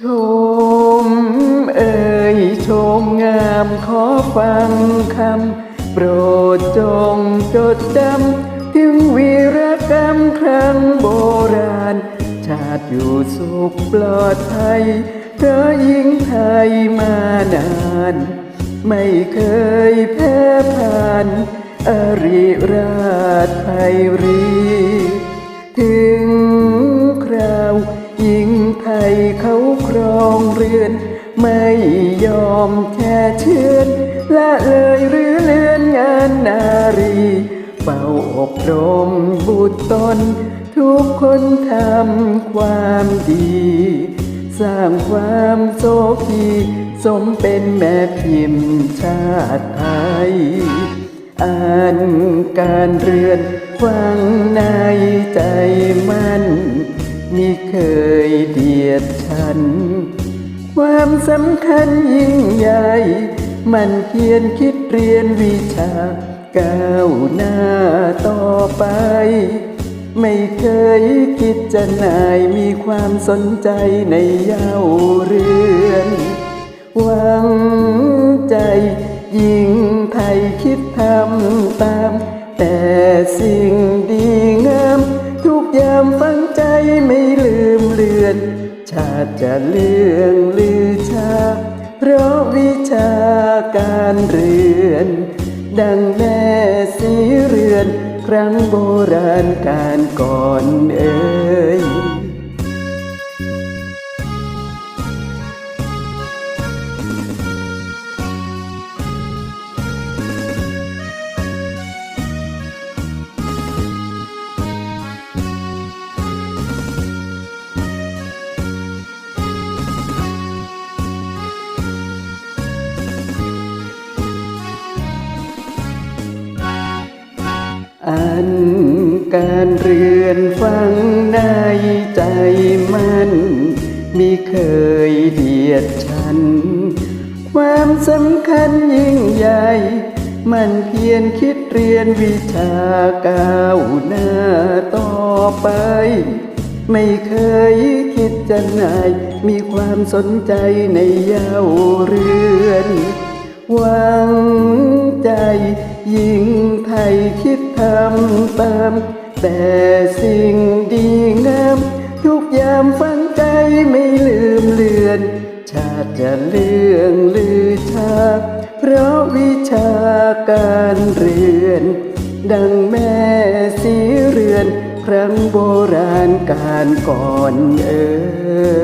ชมเอ่ยชมงามขอฟังคำโปรดจงจดจำถึงวีรกรรมครั้งโบราณ ชาติอยู่สุขปลอดภัยเพราะยิงไทยมานาน ไม่เคยแพ้ผ่านอริรา ช่เชือนละเลยหรือเลือนงานนารีเฝ้าอบรมบุตรตน ทุกคนทำความดี สร้างความโชคดีสมเป็นแม่พิมพ์ชาติไทยอ่านการเรือนฟังในใจมันมิเคยเดียดฉัน ความสำคัญยิ่งใหญ่ มันเพียรคิดเรียนวิชาก้าวหน้าต่อไป ไม่เคยคิดจะนายมีความสนใจในเย้าเรือนหวังใจยิ่งไทยคิดทำตาม แต่สิ่งดีงาม ทุกยามฟังใจไม่ลืมเลือน ชาติจะเลื่องลือชา เพราะวิชาการเรือน ดังแม่สีเรือน ครั้งโบราณการก่อนเอ่ยันการเรือนฟังในใจมันมีเคยเดียดฉัน ความสำคัญยิ่งใหญ่ มันเพียรคิดเรียนวิชาก้าวหน้าต่อไป ไม่เคยคิดจะนายมีความสนใจในเย้าเรือนหวังใจยิ่งำตามแต่สิ่งดีงามทุกยามฟังใจไม่ลืมเลือน ชาติจะเลื่องลือชา เพราะวิชาการเรือน ดังแม่สีเรือน ครั้งโบราณการก่อนเอ่ย